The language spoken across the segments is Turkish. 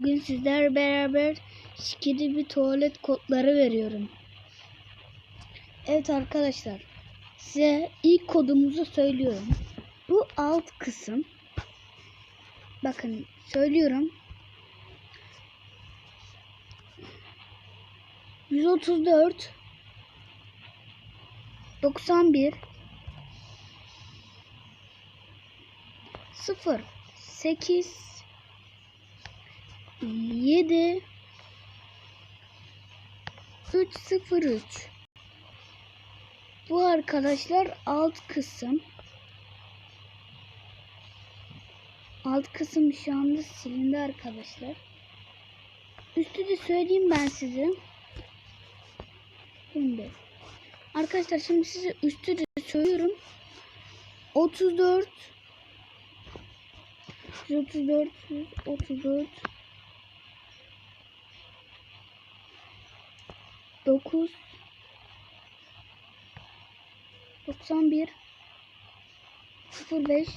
Bugün sizler beraber şikidi bir tuvalet kodları veriyorum. Evet arkadaşlar. Size ilk kodumuzu söylüyorum. Bu alt kısım. Bakın söylüyorum. 134 91 0 8 7 303 Bu arkadaşlar alt kısım. Alt kısım şu anda silindi arkadaşlar. Üstü de söyleyeyim ben size. Şimdi. Arkadaşlar şimdi size üstü de söylüyorum. 34 134 134 9 91 05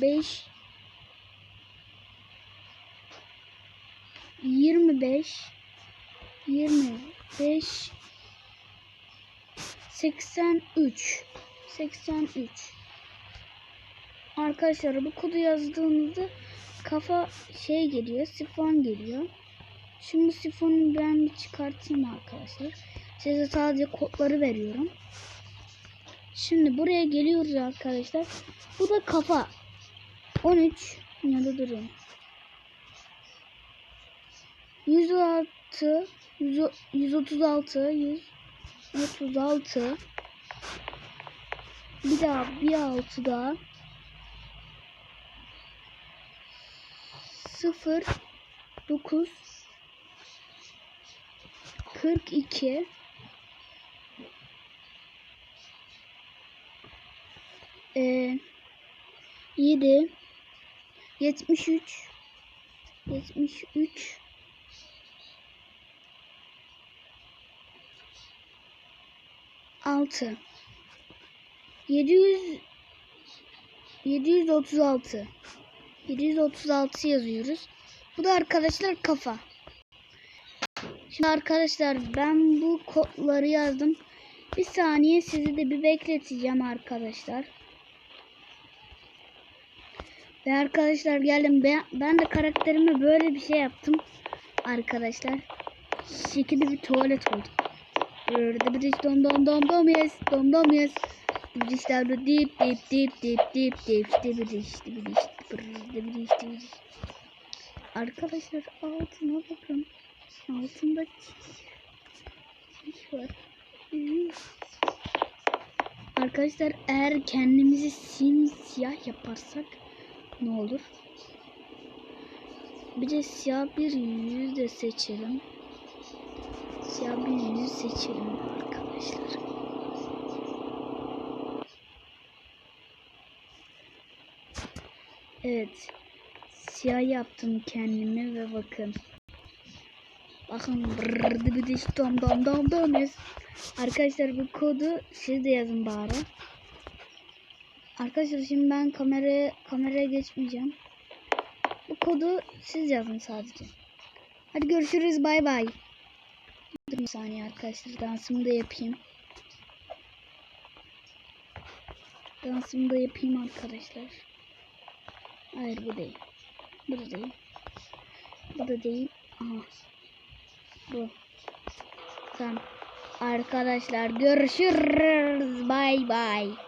05 25 25 83 83 Arkadaşlar bu kodu yazdığınızda kafa şey geliyor, sifon geliyor. Şimdi sifonu ben bir çıkartayım arkadaşlar. Size sadece kodları veriyorum. Şimdi buraya geliyoruz arkadaşlar. Bu da kafa. 13 ya da durun. 106 100 136 136 bir daha bir altı daha 0 9 42 e, 7 73 73 6 700 736 736 yazıyoruz. Bu da arkadaşlar kafa. Şimdi arkadaşlar ben bu kodları yazdım. Bir saniye sizi de bir bekleteceğim arkadaşlar. Ve arkadaşlar geldim ben, ben de karakterime böyle bir şey yaptım. Arkadaşlar. Şekilde bir tuvalet oldu. Burada bir dom dom dom dom yes dom dom yes. Bir işte dip dip dip dip dip dip dip bir işte bir işte bir işte bir işte. Arkadaşlar altına bakın. Altında çiş var. Arkadaşlar eğer kendimizi simsiyah yaparsak ne olur? Bir de siyah bir yüz de seçelim. Siyah bir yüz seçelim arkadaşlar. Evet. Siyah yaptım kendimi ve bakın. Bakın brrrr dom dom dom yes. Arkadaşlar bu kodu siz de yazın bari. Arkadaşlar şimdi ben kameraya kameraya geçmeyeceğim. Bu kodu siz yazın sadece. Hadi görüşürüz bay bay. Bir saniye arkadaşlar dansımı da yapayım. Dansımı da yapayım arkadaşlar. Hayır bu değil. Bu da değil. Bu da değil. Aha. Bu. Tamam. Arkadaşlar görüşürüz. Bay bay.